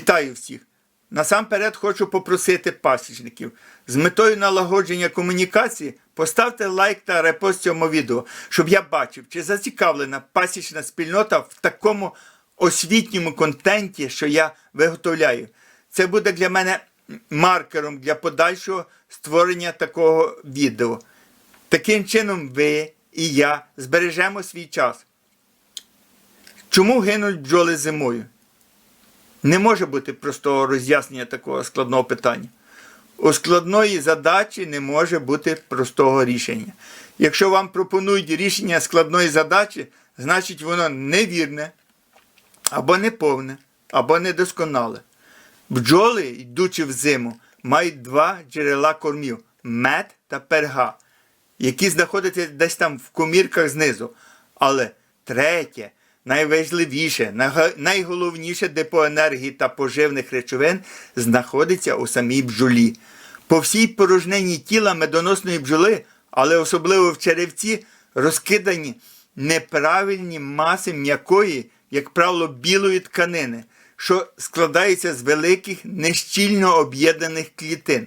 Вітаю всіх! Насамперед хочу попросити пасічників з метою налагодження комунікації поставте лайк та репост цьому відео, щоб я бачив, чи зацікавлена пасічна спільнота в такому освітньому контенті, що я виготовляю. Це буде для мене маркером для подальшого створення такого відео. Таким чином, ви і я збережемо свій час. Чому гинуть бджоли зимою? Не може бути простого роз'яснення такого складного питання. У складної задачі не може бути простого рішення. Якщо вам пропонують рішення складної задачі, значить воно невірне, або неповне, або недосконале. Бджоли, йдучи в зиму, мають два джерела кормів мед та перга, які знаходяться десь там в комірках знизу. Але третє, найважливіше, найголовніше депо енергії та поживних речовин знаходиться у самій бджолі. По всій порожнині тіла медоносної бджоли, але особливо в черевці, розкидані неправильні маси м'якої, як правило, білої тканини, що складається з великих нещільно об'єднаних клітин.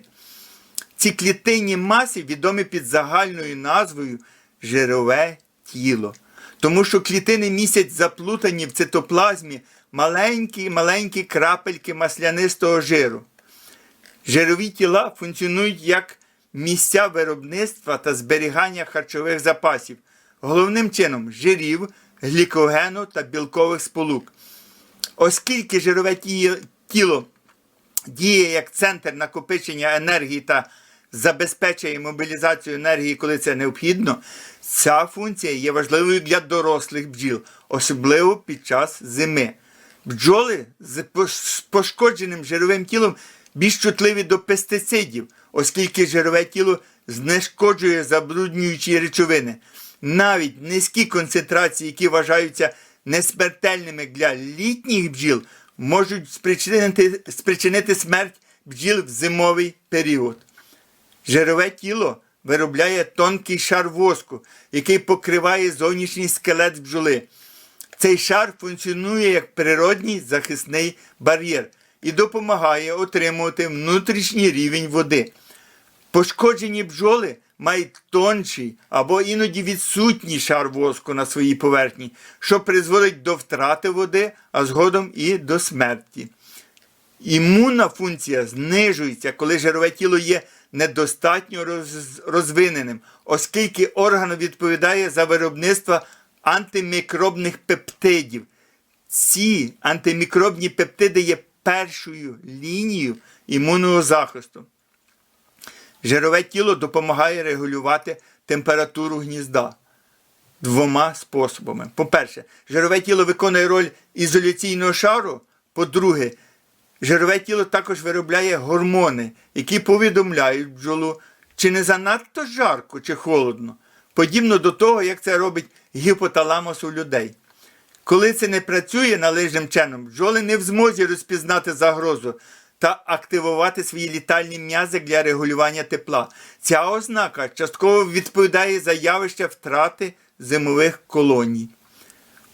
Ці клітинні маси відомі під загальною назвою жирове тіло. Тому що клітини містять заплутані в цитоплазмі маленькі-маленькі крапельки маслянистого жиру. Жирові тіла функціонують як місця виробництва та зберігання харчових запасів, головним чином жирів, глікогену та білкових сполук. Оскільки жирове тіло діє як центр накопичення енергії та забезпечує мобілізацію енергії, коли це необхідно, ця функція є важливою для дорослих бджіл, особливо під час зими. Бджоли з пошкодженим жировим тілом більш чутливі до пестицидів, оскільки жирове тіло знешкоджує забруднюючі речовини. Навіть низькі концентрації, які вважаються несмертельними для літніх бджіл, можуть спричинити, спричинити смерть бджіл в зимовий період. Жирове тіло виробляє тонкий шар воску, який покриває зовнішній скелет бджоли. Цей шар функціонує як природній захисний бар'єр і допомагає отримувати внутрішній рівень води. Пошкоджені бджоли мають тонший або іноді відсутній шар воску на своїй поверхні, що призводить до втрати води, а згодом і до смерті. Імунна функція знижується, коли жирове тіло є недостатньо роз- розвиненим, оскільки орган відповідає за виробництво антимікробних пептидів. Ці антимікробні пептиди є першою лінією імунного захисту. Жирове тіло допомагає регулювати температуру гнізда двома способами. По-перше, жирове тіло виконує роль ізоляційного шару. По-друге, жирове тіло також виробляє гормони, які повідомляють бджолу, чи не занадто жарко чи холодно, подібно до того, як це робить гіпоталамус у людей. Коли це не працює належним чином, бджоли не в змозі розпізнати загрозу та активувати свої літальні м'язи для регулювання тепла. Ця ознака частково відповідає за явище втрати зимових колоній.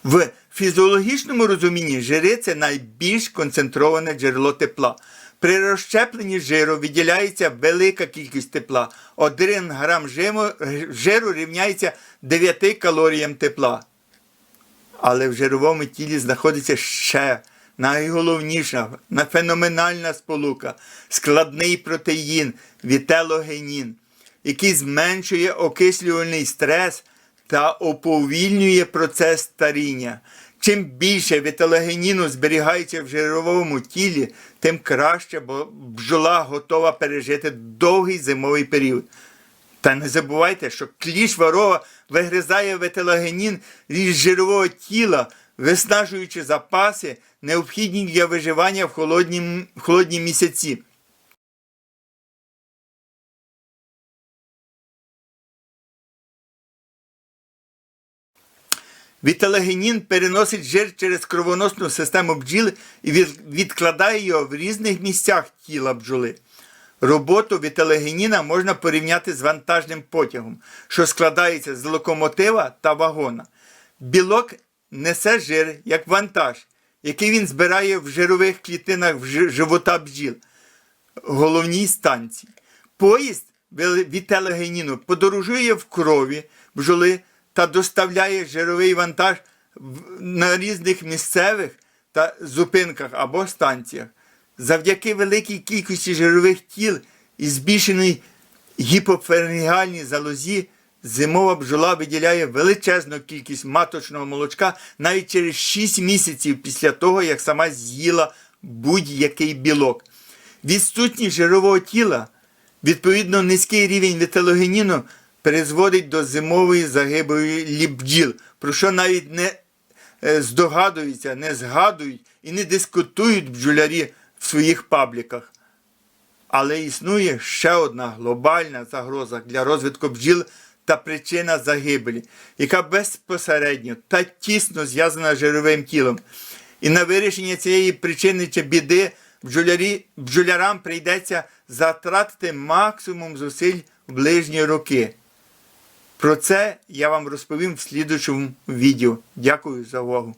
В фізіологічному розумінні жири це найбільш концентроване джерело тепла. При розщепленні жиру виділяється велика кількість тепла. 1 грам жиру, рівняється 9 калоріям тепла. Але в жировому тілі знаходиться ще найголовніша, на- феноменальна сполука, складний протеїн, вітелогенін, який зменшує окислювальний стрес та уповільнює процес старіння. Чим більше вітелогеніну зберігається в жировому тілі, тим краще, бо бджола готова пережити довгий зимовий період. Та не забувайте, що кліш ворога вигризає ветелогенін із жирового тіла, виснажуючи запаси, необхідні для виживання в холодні, в холодні місяці. Віталогенін переносить жир через кровоносну систему бджіл і відкладає його в різних місцях тіла бджоли. Роботу віталогеніна можна порівняти з вантажним потягом, що складається з локомотива та вагона. Білок несе жир як вантаж, який він збирає в жирових клітинах живота бджіл, головній станції. Поїзд вел- подорожує в крові бджоли та доставляє жировий вантаж на різних місцевих та зупинках або станціях. Завдяки великій кількості жирових тіл і збільшеній гіпоференціальній залозі зимова бджола виділяє величезну кількість маточного молочка навіть через 6 місяців після того, як сама з'їла будь-який білок. Відсутність жирового тіла, відповідно низький рівень віталогеніну призводить до зимової загибелі бджіл, про що навіть не е, здогадуються, не згадують і не дискутують бджолярі в своїх пабліках. Але існує ще одна глобальна загроза для розвитку бджіл та причина загибелі, яка безпосередньо та тісно зв'язана з жировим тілом. І на вирішення цієї причини чи біди бджолярі, бджолярам прийдеться затратити максимум зусиль в ближні роки. Про це я вам розповім в слідучому відео. Дякую за увагу.